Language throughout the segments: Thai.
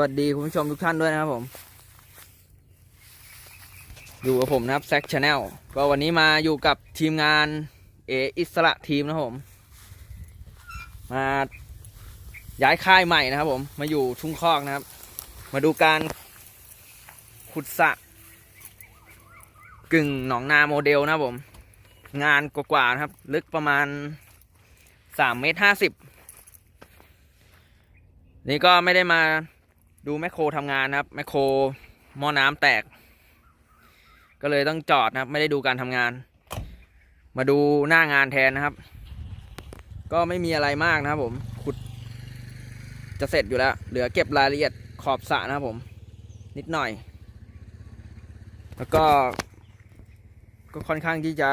วัสดีคุณผู้ชมทุกท่านด้วยนะครับผม อยู่กับผมนะครับแซคชาแนลก็วันนี้มาอยู่กับทีมงานเออิสระทีมนะครับผม มาย้ายค่ายใหม่นะครับผม มาอยู่ทุ่งคอกนะครับ มาดูการขุดสระกึ่งหนองนาโมเดลนะครับผม งานกว่าๆนะครับ ลึกประมาณสามเมตรห้าสิบนี่ก็ไม่ได้มา ดูแมคโครทำงานนะครับแมคโครหม้อน้ำแตก ก็เลยต้องจอดนะครับ ไม่ได้ดูการทำงาน มาดูหน้างานแทนนะครับ ก็ไม่มีอะไรมากนะครับผมขุด จะเสร็จอยู่แล้ว เหลือเก็บรายละเอียดขอบสระนะครับผม นิดหน่อย แล้วก็ ก็ค่อนข้างที่จะ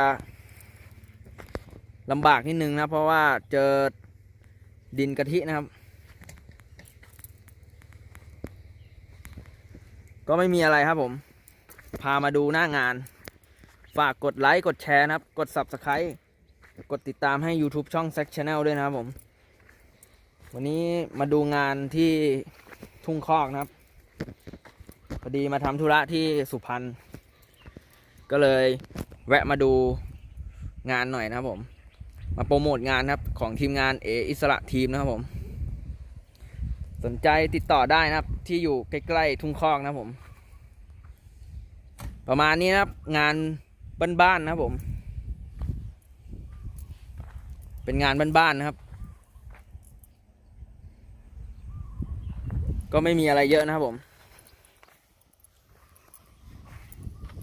ลำบากนิดนึงนะเพราะว่าเจอดินกะทินะครับ ก็ไม่มีอะไรครับผม พามาดูหน้างาน ฝากกดไลค์กดแชร์นะครับ กด Subscribe กดติดตามให้ YouTube ช่อง s ซ c Channel ด้วยนะครับผม วันนี้มาดูงานที่ทุ่งคอกนะครับ พอดีมาทำธุระที่สุพรรณก็เลยแวะมาดูงานหน่อยนะครับผม มาโปรโมทงานครับของทีมงานเออิสระทีมนะครับผม สนใจติดต่อได้นะครับ ที่อยู่ใกล้ๆทุ่งคอกนะผม ประมาณนี้นะครับ งานบ้านๆนะครับผม เป็นงานบ้านๆนะครับ ก็ไม่มีอะไรเยอะนะครับผม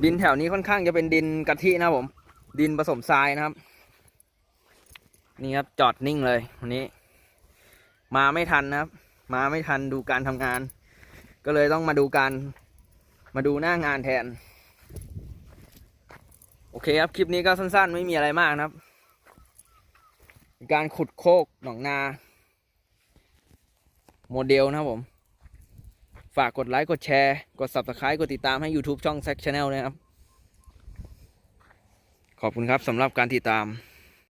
ดินแถวนี้ค่อนข้างจะเป็นดินกะทินะครับผม ดินผสมทรายนะครับ นี่ครับจอดนิ่งเลยวันนี้ มาไม่ทันนะครับ มาไม่ทันดูการทำงาน ก็เลยต้องมาดูการมาดูหน้างานแทน โอเคครับ คลิปนี้ก็สั้นๆ ไม่มีอะไรมากนะครับ การขุดโคกหนองนา โมเดลนะครับผม ฝากกดไลค์กดแชร์ กด Subscribe กดติดตามให้ YouTube ช่อง s ซ c Channel นะครับ ขอบคุณครับสำหรับการติดตาม